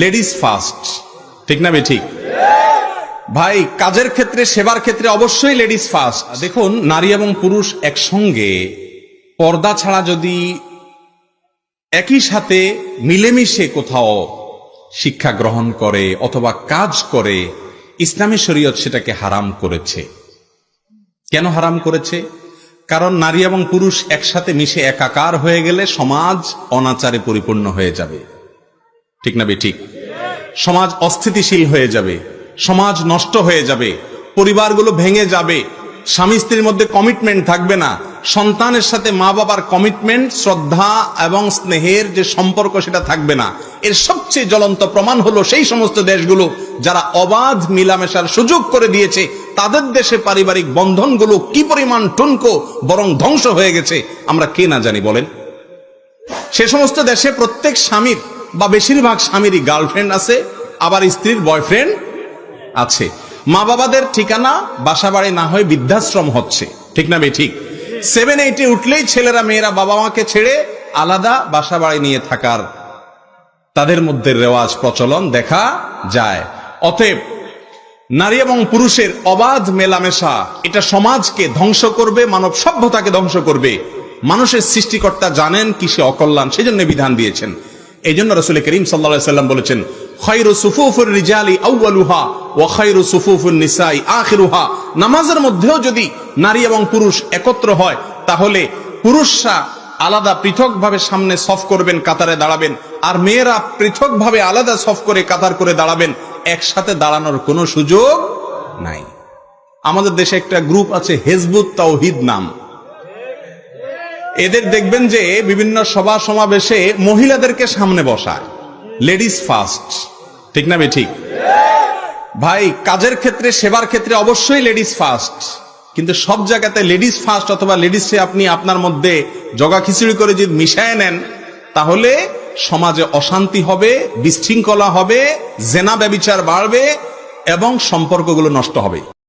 Ladies first ঠিক না ঠিক ভাই, কাজের ক্ষেত্রে, সেবার ক্ষেত্রে অবশ্যই লেডিস ফার্স্ট দেখুন, নারী এবং পুরুষ একসঙ্গে, পর্দা ছাড়া যদি একই সাথে মিলেমিশে কোথাও শিক্ষা গ্রহণ করে অথবা কাজ করে, ইসলামী শরীয়ত সেটাকে হারাম করেছে। কেন হারাম করেছে? কারণ নারী এবং পুরুষ একসাথে মিশে একাকার হয়ে গেলে সমাজ অনাচারে পরিপূর্ণ হয়ে যাবে। ঠিক না বে ঠিক? সমাজ অস্থিতিশীল হয়ে যাবে, সমাজ নষ্ট হয়ে যাবে, পরিবারগুলো ভেঙে যাবে, স্বামী স্ত্রীর মধ্যে কমিটমেন্ট থাকবে না, সন্তানের সাথে মা বাবার কমিটমেন্ট শ্রদ্ধা এবং স্নেহের যে সম্পর্ক সেটা থাকবে না। এর সবচেয়ে জ্বলন্ত প্রমাণ হলো সেই সমস্ত দেশগুলো যারা অবাধ মিলামেশার সুযোগ করে দিয়েছে, তাদের দেশে পারিবারিক বন্ধনগুলো কি পরিমাণ টুনকো, বরং ধ্বংস হয়ে গেছে, আমরা কে না জানি বলেন? সে সমস্ত দেশে প্রত্যেক স্বামীর বা বেশিরভাগ স্বামীরই গার্লফ্রেন্ড আছে, আবার স্ত্রীর বয়ফ্রেন্ড আছে। মা বাবাদের ঠিকানা বাসা বাড়ি না হয় বৃদ্ধাশ্রম হচ্ছে। ঠিক না ঠিক? সেভেন এইটে উঠলেই ছেলেরা, মেয়েরা বাবা মাকে ছেড়ে আলাদা বাসা বাড়ি নিয়ে থাকার তাদের মধ্যে রেওয়াজ, প্রচলন দেখা যায়। অতএব নারী এবং পুরুষের অবাধ মেলামেশা, এটা সমাজকে ধ্বংস করবে, মানব সভ্যতাকে ধ্বংস করবে। মানুষের সৃষ্টিকর্তা জানেন কি সে অকল্যাণ, সেজন্য বিধান দিয়েছেন। এই জন্য রসুল করিম সাল্লা সাল্লাম বলেছেন নামাজের মধ্যেও যদি নারী এবং পুরুষ একত্র হয়, তাহলে পুরুষরা আলাদা পৃথকভাবে সামনে সফ করবেন, কাতারে দাঁড়াবেন, আর মেয়েরা পৃথকভাবে আলাদা সফ করে কাতার করে দাঁড়াবেন, একসাথে দাঁড়ানোর কোনো সুযোগ নাই। আমাদের দেশে একটা গ্রুপ আছে, হেজবুত তাওহিদ নাম। এদের দেখবেন যে বিভিন্ন সভা সমাবেশে মহিলাদেরকে সামনে বসায়। লেডিস ফার্স্ট ঠিক না ঠিক? ভাই, কাজের ক্ষেত্রে, সেবার ক্ষেত্রে অবশ্যই লেডিস ফার্স্ট কিন্তু সব জায়গাতে লেডিস ফার্স্ট অথবা লেডিসে আপনি আপনার মধ্যে জগা খিচুড়ি করে যদি মিশায় নেন, তাহলে সমাজে অশান্তি হবে, বিশৃঙ্খলা হবে, জেনা ব্যবিচার বাড়বে এবং সম্পর্কগুলো নষ্ট হবে।